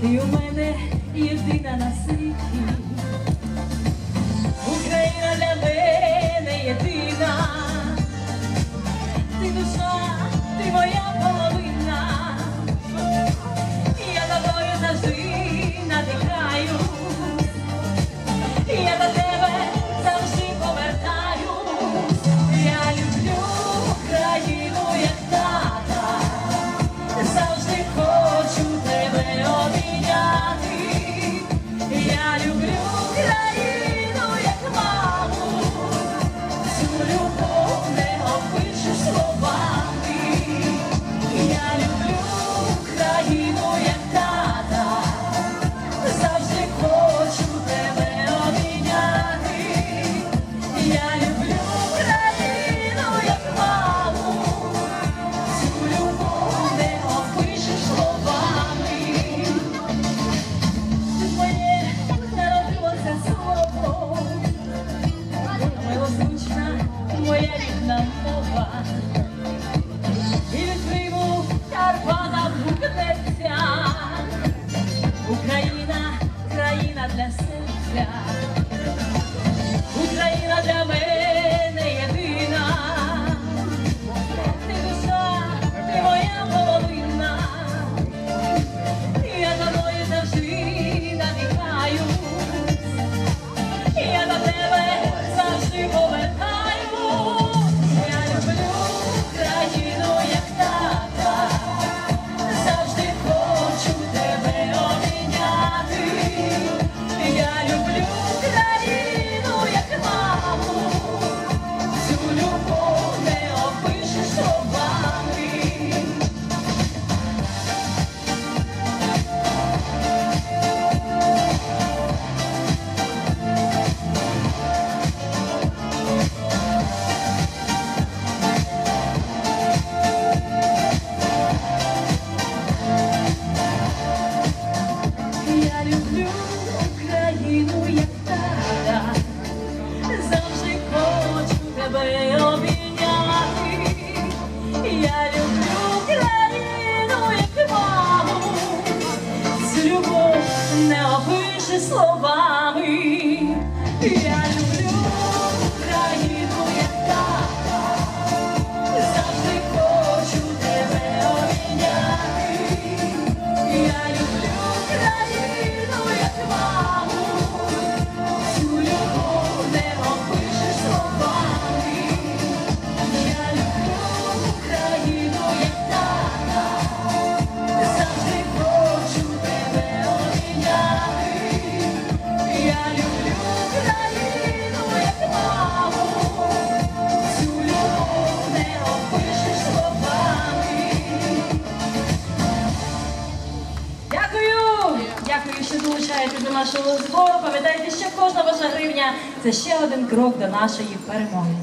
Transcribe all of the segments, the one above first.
Ти у мене єдина на. Я люблю країну, як маму, з любов не опише слова. нашого збору. Пам'ятайте, що кожна ваша гривня це ще один крок до нашої перемоги.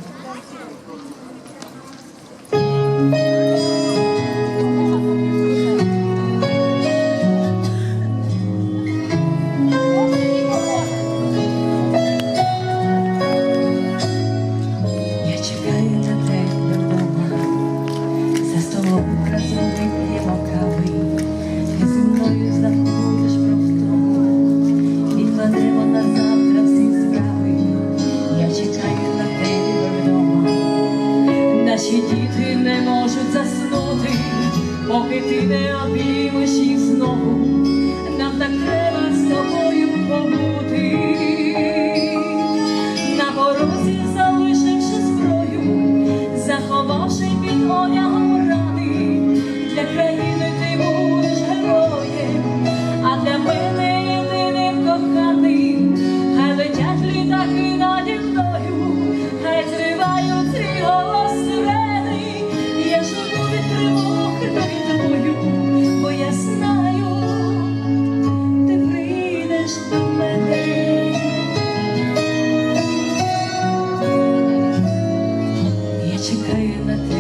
请开远了。